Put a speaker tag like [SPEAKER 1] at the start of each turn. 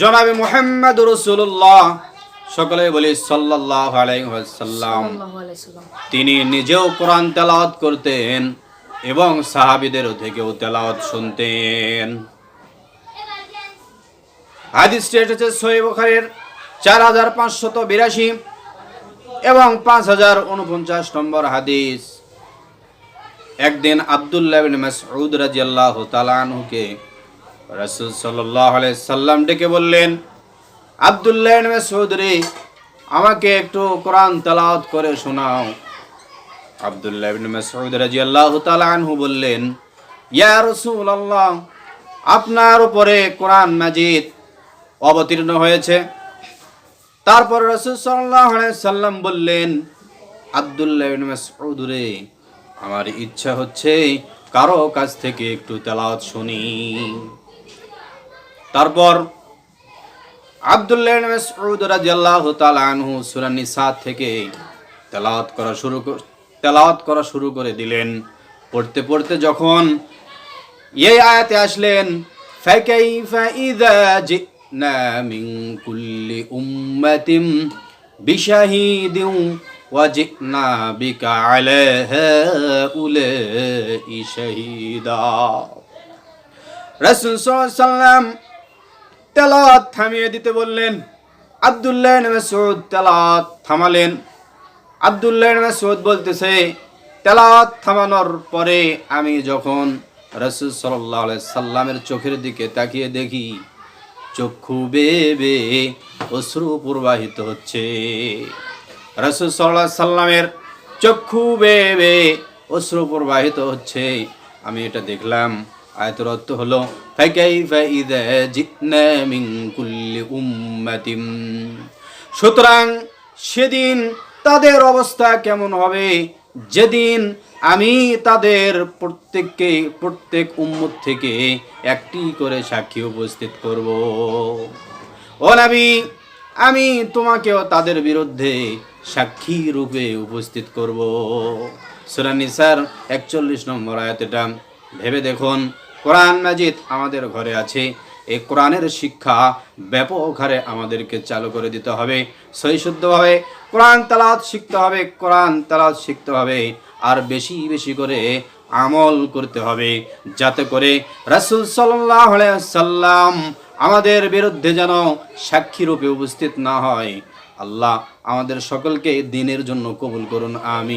[SPEAKER 1] জনাবে মোহাম্মদ রসুল্লাহ সকলে বলি সাল্লাহ আলাইসাল্লাম। তিনি নিজেও কোরআন তেলাওয়াত করতেন এবং সাহাবিদের থেকেও তেলাওয়াত শুনতেন। হাদিসটি এসেছে সহি বুখারীর চার হাজার পাঁচশত বিরাশি এবং পাঁচ হাজার উনপঞ্চাশ নম্বর হাদিস। একদিন আবদুল্লাহ মাসউদ রাদিয়াল্লাহু তাআলা আনহুকে রাসূল আলাইহি সাল্লাম ডেকে বললেন, আবদুল্লাহ মাসউদ আমাকে একটু কোরআন তেলাওয়াত করে শোনাও। আবদুল্লাহ ইবনে মাসউদ রাদিয়াল্লাহু তাআলা আনহু বললেন, ইয়া রাসূলুল্লাহ, আপনার উপরে কোরআন মাজিদ অবতীর্ণ হয়েছে। তারপর রাসূল সাল্লাল্লাহু আলাইহি সাল্লাম বললেন, আবদুল্লাহ ইবনে মাসউদ রে আমার ইচ্ছা হচ্ছে কারও কাছ থেকে একটু তেলাওয়াত শুনি। তারপর আব্দুল্লাহ মাসউদ নিসা থেকে তেলাওয়াত করা শুরু তেলাওয়াত করা শুরু করে দিলেন। পড়তে পড়তে যখন এই আয়াতে আসলেন বিশাহিদিন ওয়া শাহিদা। তেলাওয়াত থামিয়ে দিতে বললেন। আব্দুল্লাহ মাসউদ তেলাওয়াত থামালেন। আব্দুল্লাহ মাসউদ বলতেছে, তেলাওয়াত থামানোর পরে আমি যখন রাসূল আলাইহি সাল্লামের চোখের দিকে তাকিয়ে দেখি চক্ষু বেয়ে অশ্রু প্রবাহিত হচ্ছে। রাসূল আলাইহি সাল্লামের চক্ষু বেয়ে অশ্রু প্রবাহিত হচ্ছে। আমি এটা দেখলাম আয়াতের অর্থ হলো সুতরাং সেদিন তাদের অবস্থা কেমন হবে? যেদিন আমি তাদের প্রত্যেককে, প্রত্যেক উম্মত থেকে একটি করে সাক্ষী উপস্থিত করব। ও নবী, আমি তোমাকেও তাদের বিরুদ্ধে সাক্ষী রূপে উপস্থিত করব। সূরা নিসার একচল্লিশ নম্বর আয়াত এটা। ভেবে দেখুন, কোরআন মাজিদ আমাদের ঘরে আছে। এই কোরআনের শিক্ষা ব্যাপক হারে আমাদেরকে চালু করে দিতে হবে সহি শুদ্ধভাবে কোরআন তালাত শিখতে হবে, কোরআন তালাত শিখতে হবে, আর বেশি বেশি করে আমল করতে হবে, যাতে করে রাসূল আলাইহি সাল্লাম আমাদের বিরুদ্ধে যেন সাক্ষী রূপে উপস্থিত না হয়। আল্লাহ আমাদের সকলকে দিনের জন্য কবুল করুন আমি